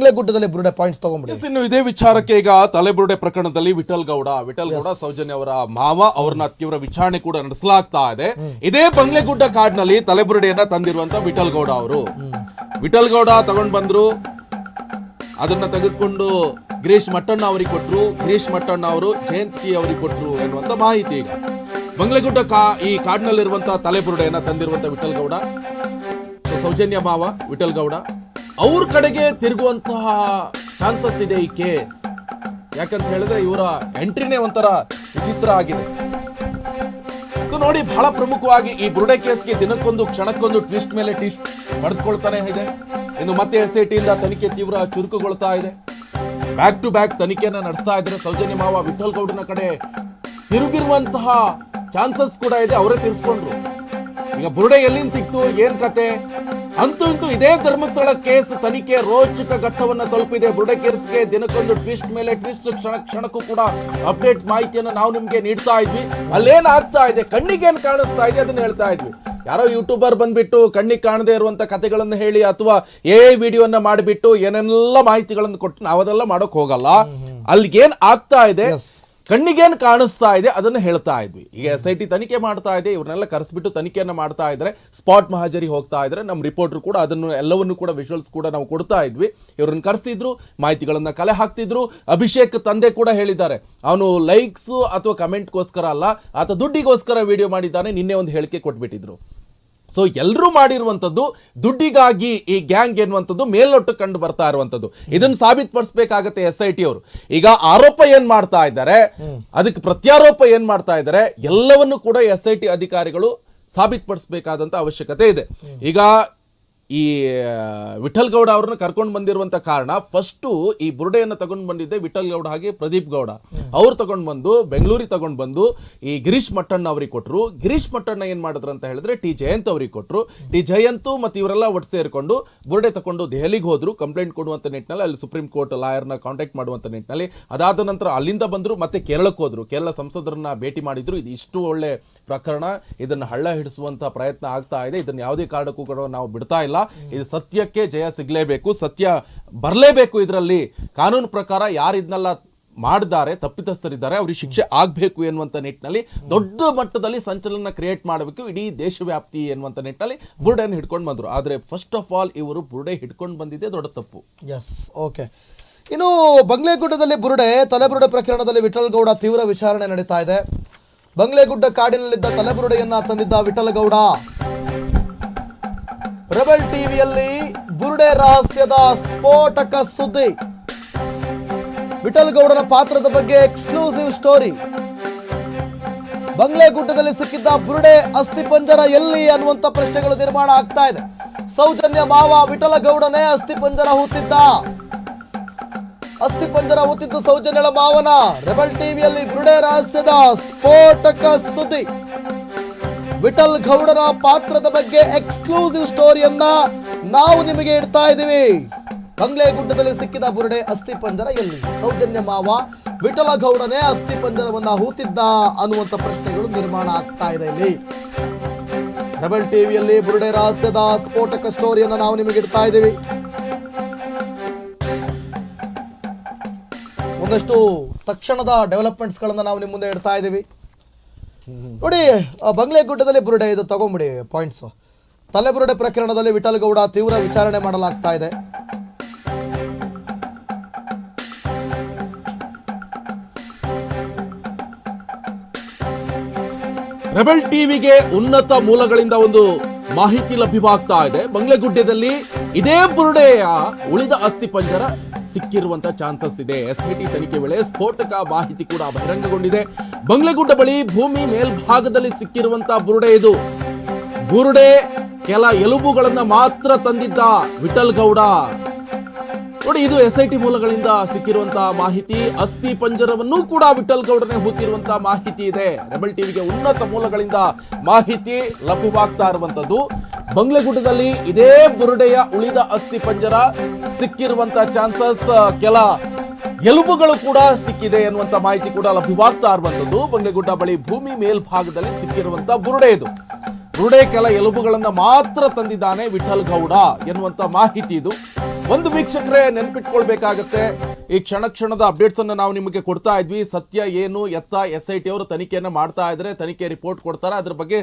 ಬಂಗ್ಲೆಗುಡ್ಡದಲ್ಲಿ ಬುರುಡೆ points ತಗೊಂಡ್ಬಿಡಿ S, ಇನ್ನು ಇದೇ ವಿಚಾರಕ್ಕೆ ಈಗ ತಲೆಬುರುಡೆ ಪ್ರಕರಣದಲ್ಲಿ ವಿಠಲ್ ಗೌಡ ವಿಠಲ್ ಗೌಡ ಸೌಜನ್ಯ ಅವರ ಮಾವ ಅವ್ರನ್ನ ತೀವ್ರ ವಿಚಾರಣೆ ಕೂಡ ನಡೆಸಲಾಗ್ತಾ ಇದೆ. ಇದೇ ಬಂಗ್ಲೆಗುಡ್ಡ ಕಾಡ್ನಲ್ಲಿ ತಲೆಬುರುಡೆಯನ್ನ ತಂದಿರುವಂತ ವಿಠಲ್ ಗೌಡ ಅವರು. ವಿಠಲ್ ಗೌಡ ತಗೊಂಡ್ ಬಂದ್ರು. ಅದನ್ನ ತೆಗೆದುಕೊಂಡು ಗಿರೀಶ್ ಮಟ್ಟಣ್ಣ ಅವರಿಗೆ ಕೊಟ್ರು. ಗಿರೀಶ್ ಮಟ್ಟಣ್ಣ ಅವರು ಜಯಂತಿ ಅವರಿಗೆ ಕೊಟ್ರು ಎನ್ನುವಂತ ಮಾಹಿತಿ ಈಗ. ಬಂಗ್ಲೆಗುಡ್ಡ ಕಾ ಈ ಕಾಡ್ನಲ್ಲಿರುವಂತಹ ತಲೆಬುರುಡೆಯನ್ನ ತಂದಿರುವಂತ ವಿಠಲ್ ಗೌಡ. ಸೌಜನ್ಯ ಮಾವ ವಿಠಲ್ ಗೌಡ. ಅವ್ರ ಕಡೆಗೆ ತಿರುಗುವಂತಹ ಚಾನ್ಸಸ್ ಇದೆ ಈ ಕೇಸ್ ಯಾಕಂತ ಹೇಳಿದ್ರೆ ಇವರ ಎಂಟ್ರಿನೇ ಒಂಥರ ವಿಚಿತ್ರ ಆಗಿದೆ. ಸೊ ನೋಡಿ, ಬಹಳ ಪ್ರಮುಖವಾಗಿ ಈ ಬುರುಡೆ ಕೇಸ್ಗೆ ದಿನಕ್ಕೊಂದು ಕ್ಷಣಕ್ಕೊಂದು ಟ್ವಿಸ್ಟ್ ಮೇಲೆ ಟ್ವಿಸ್ಟ್ ಪಡೆದುಕೊಳ್ತಾನೆ ಇದೆ. ಇನ್ನು ಮತ್ತೆ ಎಸ್ ಐ ಟಿಯಿಂದ ತನಿಖೆ ತೀವ್ರ ಚುರುಕುಗೊಳ್ತಾ ಇದೆ. ಬ್ಯಾಕ್ ಟು ಬ್ಯಾಕ್ ತನಿಖೆಯನ್ನ ನಡೆಸ್ತಾ ಇದ್ರೆ ಸೌಜನ್ಯ ಮಾವ ವಿಠಲ್ ಗೌಡನ ಕಡೆ ತಿರುಗಿರುವಂತಹ ಚಾನ್ಸಸ್ ಕೂಡ ಇದೆ, ಅವರೇ ತಿರ್ಸ್ಕೊಂಡ್ರು. ಈಗ ಬುರುಡೆ ಎಲ್ಲಿಂದ ಸಿಕ್ತು? ಏನ್ ಕತೆ? ಅಂತೂ ಇಂತೂ ಇದೇ ಧರ್ಮಸ್ಥಳ ಕೇಸ್. ತನಿಖೆ ರೋಚಕ ಘಟ್ಟವನ್ನ ತಲುಪಿದೆ. ಬುರುಡೆ ಕೇಸ್ಗೆ ದಿನಕ್ಕೊಂದು ಟ್ವಿಸ್ಟ್ ಮೇಲೆ ಟ್ವಿಸ್ಟ್ ಕ್ಷಣ ಕ್ಷಣಕ್ಕೂ ಕೂಡ ಅಪ್ಡೇಟ್ ಮಾಹಿತಿಯನ್ನು ನಾವು ನಿಮ್ಗೆ ನೀಡ್ತಾ ಇದ್ವಿ. ಅಲ್ಲೇನ್ ಆಗ್ತಾ ಇದೆ? ಕಣ್ಣಿಗೆ ಏನ್ ಕಾಣಿಸ್ತಾ ಇದೆ? ಅದನ್ನ ಹೇಳ್ತಾ ಇದ್ವಿ. ಯಾರೋ ಯೂಟ್ಯೂಬರ್ ಬಂದ್ಬಿಟ್ಟು ಕಣ್ಣಿಗೆ ಕಾಣದೇ ಇರುವಂತ ಕಥೆಗಳನ್ನು ಹೇಳಿ ಅಥವಾ ಏ ವಿಡಿಯೋನ ಮಾಡಿಬಿಟ್ಟು ಏನೆಲ್ಲ ಮಾಹಿತಿಗಳನ್ನು ಕೊಟ್ಟು ನಾವು ಅದೆಲ್ಲ ಮಾಡೋಕ್ ಹೋಗಲ್ಲ. ಅಲ್ಲಿಗೇನ್ ಆಗ್ತಾ ಇದೆ? ಕಣ್ಣಿಗೇನ್ ಕಾಣಿಸ್ತಾ ಇದೆ ಅದನ್ನು ಹೇಳ್ತಾ ಇದ್ವಿ. ಈಗ ಎಸ್ ಐ ಟಿ ತನಿಖೆ ಮಾಡ್ತಾ ಇದೆ, ಇವ್ರನ್ನೆಲ್ಲ ಕರೆಸ್ಬಿಟ್ಟು ತನಿಖೆಯನ್ನು ಮಾಡ್ತಾ ಇದ್ರೆ. ಸ್ಪಾಟ್ ಮಹಾಜರಿ ಹೋಗ್ತಾ ಇದ್ರೆ. ನಮ್ಮ ರಿಪೋರ್ಟರ್ ಕೂಡ ಅದನ್ನು ಎಲ್ಲವನ್ನು ಕೂಡ ವಿಷುವಲ್ಸ್ ಕೂಡ ನಾವು ಕೊಡ್ತಾ ಇದ್ವಿ. ಇವ್ರನ್ನ ಕರೆಸಿದ್ರು, ಮಾಹಿತಿಗಳನ್ನು ಕಲೆ ಹಾಕ್ತಿದ್ರು. ಅಭಿಷೇಕ್ ತಂದೆ ಕೂಡ ಹೇಳಿದ್ದಾರೆ. ಅವನು ಲೈಕ್ಸು ಅಥವಾ ಕಮೆಂಟ್ಗೋಸ್ಕರ ಅಲ್ಲ, ಆತ ದುಡ್ಡಿಗೋಸ್ಕರ ವಿಡಿಯೋ ಮಾಡಿದ್ದಾನೆ, ನಿನ್ನೆ ಒಂದು ಹೇಳಿಕೆ ಕೊಟ್ಬಿಟ್ಟಿದ್ರು. ಸೊ ಎಲ್ಲರೂ ಮಾಡಿರುವಂಥದ್ದು, ದುಡ್ಡಿಗಾಗಿ ಈ ಗ್ಯಾಂಗ್ ಎನ್ನುವಂಥದ್ದು ಮೇಲ್ನೊಟ್ಟು ಕಂಡು ಬರ್ತಾ ಇರುವಂಥದ್ದು. ಇದನ್ನು ಸಾಬೀತುಪಡಿಸಬೇಕಾಗತ್ತೆ ಎಸ್ ಐ ಟಿ ಅವರು. ಈಗ ಆರೋಪ ಏನ್ ಮಾಡ್ತಾ ಇದ್ದಾರೆ, ಅದಕ್ಕೆ ಪ್ರತ್ಯಾರೋಪ ಏನ್ ಮಾಡ್ತಾ ಇದ್ದಾರೆ, ಎಲ್ಲವನ್ನು ಕೂಡ ಎಸ್ ಐ ಟಿ ಅಧಿಕಾರಿಗಳು ಸಾಬೀತುಪಡಿಸಬೇಕಾದಂಥ ಅವಶ್ಯಕತೆ ಇದೆ. ಈಗ ಈ ವಿಠಲ್ ಗೌಡ ಅವ್ರನ್ನ ಕರ್ಕೊಂಡು ಬಂದಿರುವಂತ ಕಾರಣ ಫಸ್ಟ್ ಈ ಬುರುಡೆಯನ್ನು ತಗೊಂಡು ಬಂದಿದ್ದೆ ವಿಠಲ್ ಗೌಡ ಹಾಗೆ ಪ್ರದೀಪ್ ಗೌಡ. ಅವ್ರು ತಗೊಂಡು ಬಂದು ಬೆಂಗಳೂರಿಗೆ ತಗೊಂಡು ಬಂದು ಈ ಗಿರೀಶ್ ಮಟ್ಟಣ್ಣ ಅವ್ರಿಗೆ ಕೊಟ್ಟರು ಗಿರೀಶ್ ಮಟ್ಟಣ್ಣ ಏನು ಮಾಡಿದ್ರು ಅಂತ ಹೇಳಿದ್ರೆ ಟಿ ಜಯಂತ್ ಅವ್ರಿಗೆ ಕೊಟ್ಟರು ಟಿ ಜಯಂತು ಮತ್ತೆ ಇವರೆಲ್ಲ ಒಟ್ಟು ಸೇರಿಕೊಂಡು ಬುರುಡೆ ತಗೊಂಡು ದೆಹಲಿಗೆ ಹೋದ್ರು. ಕಂಪ್ಲೇಂಟ್ ಕೊಡುವಂತ ನಿಟ್ಟಿನಲ್ಲಿ ಅಲ್ಲಿ ಸುಪ್ರೀಂ ಕೋರ್ಟ್ ಲಾಯರ್ನ ಕಾಂಟ್ಯಾಕ್ಟ್ ಮಾಡುವಂತ ನಿಟ್ಟಿನಲ್ಲಿ. ಅದಾದ ನಂತರ ಅಲ್ಲಿಂದ ಬಂದ್ರು ಮತ್ತೆ ಕೇರಳಕ್ಕೆ ಹೋದರು. ಕೇರಳ ಸಂಸದರನ್ನ ಭೇಟಿ ಮಾಡಿದ್ರು. ಇದು ಇಷ್ಟು ಒಳ್ಳೆ ಪ್ರಕರಣ. ಇದನ್ನ ಹಳ್ಳ ಹಿಡಿಸುವಂತ ಪ್ರಯತ್ನ ಆಗ್ತಾ ಇದೆ. ಇದನ್ನು ಯಾವುದೇ ಕಾರಣಕ್ಕೂ ಕೂಡ ನಾವು ಬಿಡ್ತಾ ಇಲ್ಲ. ಇದು ಸತ್ಯಕ್ಕೆ ಜಯ ಸಿಗಲೇಬೇಕು ಸತ್ಯ ಬರಲೇಬೇಕು ಇದರಲ್ಲಿ. ಕಾನೂನು ಪ್ರಕಾರ ಯಾರು ಇದನ್ನೆಲ್ಲ ಮಾಡಿದ್ದಾರೆ ತಪ್ಪಿತಸ್ಥರಿದ್ದಾರೆ ಅವ್ರಿಗೆ ಶಿಕ್ಷೆ ಆಗಬೇಕು ಎನ್ನುವಂಥ ನಿಟ್ಟಿನಲ್ಲಿ ದೊಡ್ಡ ಮಟ್ಟದಲ್ಲಿ ಸಂಚಲನ ಕ್ರಿಯೇಟ್ ಮಾಡಬೇಕು ಇಡೀ ದೇಶವ್ಯಾಪ್ತಿ ಎನ್ನುವಂಥ ನಿಟ್ಟಿನಲ್ಲಿ ಬುರುಡೆಯನ್ನು ಹಿಡ್ಕೊಂಡು ಬಂದರು. ಆದರೆ ಫಸ್ಟ್ ಆಫ್ ಆಲ್ ಇವರು ಬುರುಡೆ ಹಿಡ್ಕೊಂಡು ಬಂದಿದ್ದೆ ದೊಡ್ಡ ತಪ್ಪು. ಎಸ್ ಓಕೆ ಇನ್ನು ಬಂಗ್ಲೆಗುಡ್ಡದಲ್ಲಿ ಬುರುಡೆ ತಲೆಬುರುಡೆ ಪ್ರಕರಣದಲ್ಲಿ ವಿಠಲ್ ಗೌಡ ತೀವ್ರ ವಿಚಾರಣೆ ನಡೀತಾ ಇದೆ. ಬಂಗ್ಲೆಗುಡ್ಡ ಕಾಡಿನಲ್ಲಿದ್ದ ತಲೆಬುರುಡೆಯನ್ನ ತಂದಿದ್ದ ವಿಠಲ್ ಗೌಡ. ರೆಬಲ್ ಟಿವಿಯಲ್ಲಿ ಬುರುಡೆ ರಹಸ್ಯದ ಸ್ಫೋಟಕ ಸುದ್ದಿ. ವಿಠಲ್ ಗೌಡನ ಪಾತ್ರದ ಬಗ್ಗೆ ಎಕ್ಸ್ಕ್ಲೂಸಿವ್ ಸ್ಟೋರಿ. ಬಂಗ್ಲೆಗುಡ್ಡದಲ್ಲಿ ಸಿಕ್ಕಿದ್ದ ಬುರುಡೆ ಅಸ್ಥಿಪಂಜರ ಎಲ್ಲಿ ಅನ್ನುವಂತ ಪ್ರಶ್ನೆಗಳು ನಿರ್ಮಾಣ ಆಗ್ತಾ ಇದೆ. ಸೌಜನ್ಯ ಮಾವ ವಿಠಲ ಗೌಡನೇ ಅಸ್ಥಿಪಂಜರ ಹೂತಿದ್ದ. ಅಸ್ಥಿಪಂಜರ ಹೂತಿದ್ದು ಸೌಜನ್ಯಳ ಮಾವನ. ರೆಬಲ್ ಟಿವಿಯಲ್ಲಿ ಬುರುಡೆ ರಹಸ್ಯದ ಸ್ಫೋಟಕ ಸುದ್ದಿ. ವಿಠಲ್ ಗೌಡರ ಪಾತ್ರದ ಬಗ್ಗೆ ಎಕ್ಸ್ಕ್ಲೂಸಿವ್ ಸ್ಟೋರಿಯನ್ನ ನಾವು ನಿಮಗೆ ಇಡ್ತಾ ಇದ್ದೀವಿ. ಬಂಗ್ಲೆಗುಡ್ಡದಲ್ಲಿ ಸಿಕ್ಕಿದ ಬುರುಡೆ ಅಸ್ಥಿಪಂಜರ ಎಲ್ಲಿ? ಸೌಜನ್ಯ ಮಾವ ವಿಠಲ ಗೌಡನೇ ಅಸ್ಥಿಪಂಜರವನ್ನ ಹೂತಿದ್ದ ಅನ್ನುವಂತ ಪ್ರಶ್ನೆಗಳು ನಿರ್ಮಾಣ ಆಗ್ತಾ ಇದೆ ಇಲ್ಲಿ. ರೆಬಲ್ ಟಿವಿಯಲ್ಲಿ ಬುರುಡೆ ರಹಸ್ಯದ ಸ್ಫೋಟಕ ಸ್ಟೋರಿಯನ್ನ ನಾವು ನಿಮಗೆ ಇಡ್ತಾ ಇದ್ದೀವಿ. ಒಂದಷ್ಟು ತಕ್ಷಣದ ಡೆವಲಪ್ಮೆಂಟ್ಸ್ ಗಳನ್ನ ನಾವು ನಿಮ್ಮ ಮುಂದೆ ಇಡ್ತಾ ಇದ್ದೀವಿ. ನೋಡಿ, ಆ ಬಂಗ್ಲೆಗುಡ್ಡದಲ್ಲಿ ಬುರುಡೆ, ಇದು ತಗೊಂಬಿಡಿ ಪಾಯಿಂಟ್ಸ್ ತಲೆಬುರುಡೆ ಪ್ರಕರಣದಲ್ಲಿ ವಿಠಲ್ ಗೌಡ ತೀವ್ರ ವಿಚಾರಣೆ ಮಾಡಲಾಗ್ತಾ ಇದೆ. ರೆಬಲ್ ಟಿವಿಗೆ ಉನ್ನತ ಮೂಲಗಳಿಂದ ಒಂದು ಮಾಹಿತಿ ಲಭ್ಯವಾಗ್ತಾ ಇದೆ. ಬಂಗ್ಲೆಗುಡ್ಡದಲ್ಲಿ ಇದೇ ಬುರುಡೆಯ ಉಳಿದ ಅಸ್ಥಿ ಪಂಜರ ಸಿಕ್ಕಿರುವಂತ ಚಾನ್ಸಸ್ ಇದೆ. ಎಸ್ಐಟಿ ತನಿಖೆ ವೇಳೆ ಸ್ಫೋಟಕ ಮಾಹಿತಿ ಕೂಡ ಬಹಿರಂಗಗೊಂಡಿದೆ. ಬಂಗ್ಲೆಗುಡ್ಡ ಬಳಿ ಭೂಮಿ ಮೇಲ್ಭಾಗದಲ್ಲಿ ಸಿಕ್ಕಿರುವಂತ ಬುರುಡೆ ಇದು. ಬುರುಡೆ ಕೆಲ ಎಲುಬುಗಳನ್ನ ಮಾತ್ರ ತಂದಿದ್ದ ವಿಠಲ್ ಗೌಡ. ನೋಡಿ, ಇದು ಎಸ್ ಐ ಟಿ ಮೂಲಗಳಿಂದ ಸಿಕ್ಕಿರುವಂತಹ ಮಾಹಿತಿ. ಅಸ್ಥಿ ಪಂಜರವನ್ನು ಕೂಡ ವಿಠಲ್ ಗೌಡನೆ ಹೂತಿರುವಂತಹ ಮಾಹಿತಿ ಇದೆ. ರೆಬಲ್ ಟಿವಿಗೆ ಉನ್ನತ ಮೂಲಗಳಿಂದ ಮಾಹಿತಿ ಲಭ್ಯವಾಗ್ತಾ ಇರುವಂತದ್ದು. ಬಂಗ್ಲೆಗುಡ್ಡದಲ್ಲಿ ಇದೇ ಬುರುಡೆಯ ಉಳಿದ ಅಸ್ಥಿ ಪಂಜರ ಸಿಕ್ಕಿರುವಂತ ಚಾನ್ಸಸ್ ಕೆಲ ಎಲುಬುಗಳು ಕೂಡ ಸಿಕ್ಕಿದೆ ಎನ್ನುವಂತ ಮಾಹಿತಿ ಕೂಡ ಲಭ್ಯವಾಗ್ತಾ ಇರುವಂತದ್ದು ಬಂಗ್ಲೆಗುಡ್ಡ ಬಳಿ ಭೂಮಿ ಮೇಲ್ಭಾಗದಲ್ಲಿ ಸಿಕ್ಕಿರುವಂತ ಬುರುಡೆ ಇದು. ಬುರುಡೆ ಕೆಲ ಎಲುಬುಗಳನ್ನ ಮಾತ್ರ ತಂದಿದ್ದಾನೆ ವಿಠಲ್ ಗೌಡ ಎನ್ನುವಂತ ಮಾಹಿತಿ ಇದು. ಒಂದು ವೀಕ್ಷಕರೇ ನೆನ್ಪಿಟ್ಕೊಳ್ಬೇಕಾಗತ್ತೆ, ಈ ಕ್ಷಣ ಕ್ಷಣದ ಅಪ್ಡೇಟ್ಸ್ ಅನ್ನು ನಾವು ನಿಮಗೆ ಕೊಡ್ತಾ ಇದ್ವಿ. ಸತ್ಯ ಏನು, ಎತ್ತ, ಎಸ್ ಐ ಟಿ ಅವರು ತನಿಖೆಯನ್ನು ಮಾಡ್ತಾ ಇದ್ರೆ ತನಿಖೆ ರಿಪೋರ್ಟ್ ಕೊಡ್ತಾರೆ? ಅದ್ರ ಬಗ್ಗೆ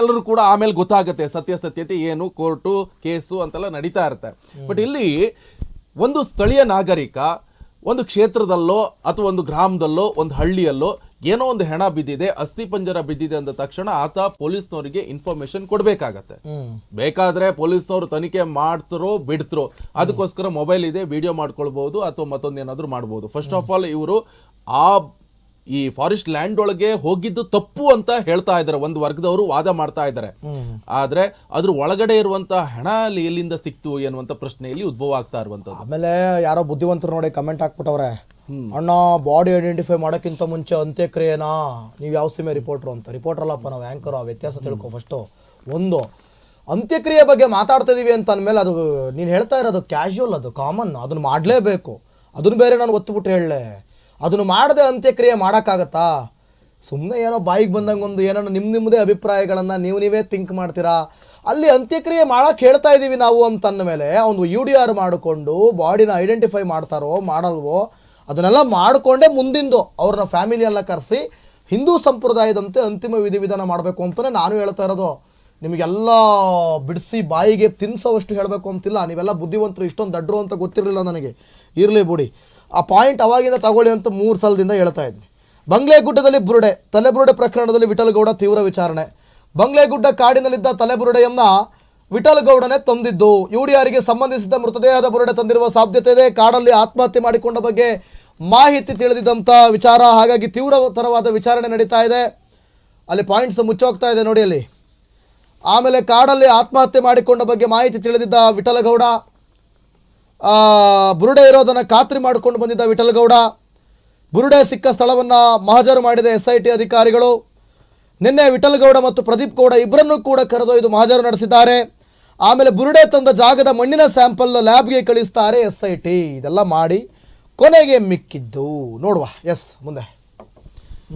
ಎಲ್ಲರೂ ಕೂಡ ಆಮೇಲೆ ಗೊತ್ತಾಗುತ್ತೆ ಸತ್ಯಾಸತ್ಯತೆ ಏನು ಕೋರ್ಟು ಕೇಸು ಅಂತೆಲ್ಲ ನಡೀತಾ ಇರುತ್ತೆ. ಬಟ್ ಇಲ್ಲಿ ಒಂದು ಸ್ಥಳೀಯ ನಾಗರಿಕ ಒಂದು ಕ್ಷೇತ್ರದಲ್ಲೋ ಅಥವಾ ಒಂದು ಗ್ರಾಮದಲ್ಲೋ ಒಂದು ಹಳ್ಳಿಯಲ್ಲೋ ಏನೋ ಒಂದು ಹೆಣ ಬಿದ್ದಿದೆ ಅಸ್ಥಿ ಪಂಜರ ಬಿದ್ದಿದೆ ಅಂದ ತಕ್ಷಣ ಆತ ಪೊಲೀಸ್ನವರಿಗೆ ಇನ್ಫಾರ್ಮೇಶನ್ ಕೊಡಬೇಕಾಗತ್ತೆ. ಬೇಕಾದ್ರೆ ಪೊಲೀಸ್ನವರು ತನಿಖೆ ಮಾಡ್ತಾರೋ ಬಿಡ್ತಾರೋ ಅದಕ್ಕೋಸ್ಕರ ಮೊಬೈಲ್ ಇದೆ ವಿಡಿಯೋ ಮಾಡ್ಕೊಳ್ಬಹುದು ಅಥವಾ ಮತ್ತೊಂದೇನಾದ್ರೂ ಮಾಡ್ಬೋದು. ಫಸ್ಟ್ ಆಫ್ ಆಲ್ ಇವರು ಆ ಈ ಫಾರೆಸ್ಟ್ ಲ್ಯಾಂಡ್ ಒಳಗೆ ಹೋಗಿದ್ದು ತಪ್ಪು ಅಂತ ಹೇಳ್ತಾ ಇದ್ದಾರೆ. ಒಂದು ವರ್ಗದವರು ವಾದ ಮಾಡ್ತಾ ಇದ್ದಾರೆ. ಆದ್ರೆ ಅದ್ರ ಒಳಗಡೆ ಇರುವಂತ ಹಣ ಅಲ್ಲಿ ಎಲ್ಲಿಂದ ಸಿಕ್ತು ಎನ್ನುವಂತ ಪ್ರಶ್ನೆಯಲ್ಲಿ ಉದ್ಭವ ಆಗ್ತಾ ಇರುವಂತದ್ದು ಆಮೇಲೆ ಯಾರೋ ಬುದ್ಧಿವಂತರು ನೋಡಿ ಕಮೆಂಟ್ ಹಾಕ್ಬಿಟ್ಟವ್ರೆ. ಅಣ್ಣ ಬಾಡಿ ಐಡೆಂಟಿಫೈ ಮಾಡೋಕ್ಕಿಂತ ಮುಂಚೆ ಅಂತ್ಯಕ್ರಿಯೆನಾ? ನೀವು ಯಾವ ಸಿಮೆ ರಿಪೋರ್ಟ್ರು ಅಂತ. ರಿಪೋರ್ಟರ್ ಅಲ್ಲಪ್ಪ ನಾವು ಆ್ಯಂಕರು ಆ ವ್ಯತ್ಯಾಸ ತಿಳ್ಕೊ ಫಸ್ಟು ಒಂದು ಅಂತ್ಯಕ್ರಿಯೆ ಬಗ್ಗೆ ಮಾತಾಡ್ತಾ ಇದೀವಿ ಅಂತ ಅಂದಮೇಲೆ ಅದು ನೀನು ಹೇಳ್ತಾ ಇರೋದು ಕ್ಯಾಶುವಲ್ ಅದು ಕಾಮನ್ ಅದನ್ನು ಮಾಡಲೇಬೇಕು. ಅದನ್ನು ಬೇರೆ ನಾನು ಒತ್ತುಬಿಟ್ಟು ಹೇಳಲೆ. ಅದನ್ನು ಮಾಡದೆ ಅಂತ್ಯಕ್ರಿಯೆ ಮಾಡೋಕ್ಕಾಗತ್ತಾ? ಸುಮ್ಮನೆ ಏನೋ ಬಾಯಿಗೆ ಬಂದಂಗೆ ಒಂದು ಏನೋ ನಿಮ್ಮ ನಿಮ್ಮದೇ ಅಭಿಪ್ರಾಯಗಳನ್ನು ನೀವು ನೀವೇ ಥಿಂಕ್ ಮಾಡ್ತೀರಾ? ಅಲ್ಲಿ ಅಂತ್ಯಕ್ರಿಯೆ ಮಾಡೋಕೆ ಹೇಳ್ತಾ ಇದ್ದೀವಿ ನಾವು ಅಂತ ಮೇಲೆ ಒಂದು ಯು ಡಿ ಆರ್ ಮಾಡಿಕೊಂಡು ಬಾಡಿನ ಐಡೆಂಟಿಫೈ ಮಾಡ್ತಾರೋ ಮಾಡಲ್ವೋ, ಅದನ್ನೆಲ್ಲ ಮಾಡಿಕೊಂಡೇ ಮುಂದಿಂದು ಅವ್ರನ್ನ ಫ್ಯಾಮಿಲಿ ಎಲ್ಲ ಕರೆಸಿ ಹಿಂದೂ ಸಂಪ್ರದಾಯದಂತೆ ಅಂತಿಮ ವಿಧಿವಿಧಾನ ಮಾಡಬೇಕು ಅಂತಲೇ ನಾನು ಹೇಳ್ತಾ ಇರೋದು. ನಿಮಗೆಲ್ಲ ಬಿಡಿಸಿ ಬಾಯಿಗೆ ತಿನ್ಸೋವಷ್ಟು ಹೇಳಬೇಕು ಅಂತಿಲ್ಲ, ನೀವೆಲ್ಲ ಬುದ್ಧಿವಂತರು, ಇಷ್ಟೊಂದು ದಡ್ಡರು ಅಂತ ಗೊತ್ತಿರಲಿಲ್ಲ ನನಗೆ. ಇರಲಿ ಬಿಡಿ. ಆ ಪಾಯಿಂಟ್ ಅವಾಗಿಂದ ತಗೊಳ್ಳಿ ಅಂತ ಮೂರು ಸಲದಿಂದ ಹೇಳ್ತಾ ಇದ್ವಿ ಬಂಗ್ಲೆಗುಡ್ಡದಲ್ಲಿ ಬುರುಡೆ, ತಲೆಬುರುಡೆ ಪ್ರಕರಣದಲ್ಲಿ ವಿಠಲಗೌಡ ತೀವ್ರ ವಿಚಾರಣೆ. ಬಂಗ್ಲೆಗುಡ್ಡ ಕಾಡಿನಲ್ಲಿದ್ದ ತಲೆಬುರುಡೆಯನ್ನ ವಿಠಲಗೌಡನೇ ತಂದಿದ್ದು. ಯುಡಿಆರ್ಗೆ ಸಂಬಂಧಿಸಿದ ಮೃತದೇಹದ ಬುರುಡೆ ತಂದಿರುವ ಸಾಧ್ಯತೆ ಇದೆ. ಕಾಡಲ್ಲಿ ಆತ್ಮಹತ್ಯೆ ಮಾಡಿಕೊಂಡ ಬಗ್ಗೆ ಮಾಹಿತಿ ತಿಳಿದಿದ್ದಂಥ ವಿಚಾರ, ಹಾಗಾಗಿ ತೀವ್ರತರವಾದ ವಿಚಾರಣೆ ನಡೀತಾ ಇದೆ. ಅಲ್ಲಿ ಪಾಯಿಂಟ್ಸ್ ಮುಚ್ಚೋಗ್ತಾ ಇದೆ ನೋಡಿ ಅಲ್ಲಿ. ಆಮೇಲೆ ಕಾಡಲ್ಲಿ ಆತ್ಮಹತ್ಯೆ ಮಾಡಿಕೊಂಡ ಬಗ್ಗೆ ಮಾಹಿತಿ ತಿಳಿದಿದ್ದ ವಿಠಲಗೌಡ ಬುರುಡೆ ಇರೋದನ್ನು ಖಾತ್ರಿ ಮಾಡಿಕೊಂಡು ಬಂದಿದ್ದ ವಿಠಲಗೌಡ. ಬುರುಡೆ ಸಿಕ್ಕ ಸ್ಥಳವನ್ನು ಮಹಜರು ಮಾಡಿದ ಎಸ್ ಐ ಟಿ ಅಧಿಕಾರಿಗಳು. ನಿನ್ನೆ ವಿಠಲಗೌಡ ಮತ್ತು ಪ್ರದೀಪ್ ಗೌಡ ಇಬ್ಬರನ್ನೂ ಕೂಡ ಕರೆದೊಯ್ದು ಮಹಜರು ನಡೆಸಿದ್ದಾರೆ. ಆಮೇಲೆ ಬುರುಡೆ ತಂದ ಜಾಗದ ಮಣ್ಣಿನ ಸ್ಯಾಂಪಲ್ ಲ್ಯಾಬ್ಗೆ ಕಳಿಸ್ತಾರೆ ಎಸ್ ಐ ಟಿ ಇದೆಲ್ಲ ಮಾಡಿ ಕೊನೆಗೆ ಮಿಕ್ಕಿದ್ದು. ನೋಡುವ. ಎಸ್, ಮುಂದೆ.